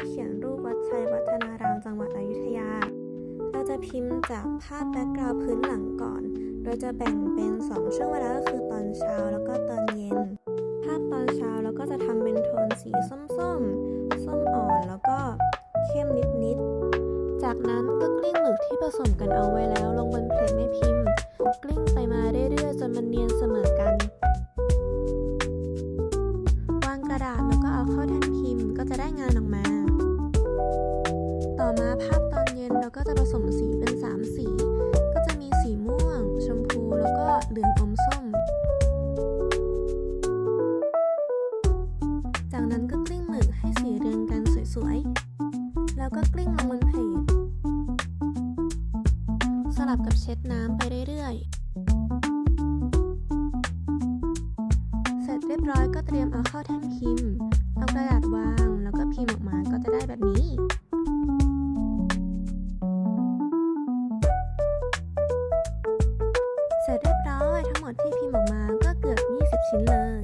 ะเขียนรูปวัดชัยวัฒนารามจังหวัดอยุธยา เราจะพิมพ์จากภาพแบ็กกราวพื้นหลังก่อน โดยจะแบ่งเป็น 2 ช่วงเวลาก็คือตอนเช้าแล้วก็ตอนเย็น ภาพตอนเช้าเราก็จะทำเป็นโทนสีส้มๆ ส้มอ่อนแล้วก็เข้มนิดๆ จากนั้นก็กลิ้งหมึกที่ผสมกันเอาไว้แล้วลงบนเพลทแม่พิมพ์ กลิ้งไปมาเรื่อยๆจนมันเนียนเสมอกันวางกระดาษแล้วก็เอาเข้าแท่นพิมพ์ก็จะได้งานออกมา เหลืองอมส้ม จากนั้นก็กลิ้งหมึกให้สีเรียงกันสวยๆ แล้วก็กลิ้งลงบนเพลทสลับกับเช็ดน้ำไปเรื่อยๆ เสร็จเรียบร้อยก็เตรียมเอาเข้าแท่นพิมพ์ เอากระดาษวาง เส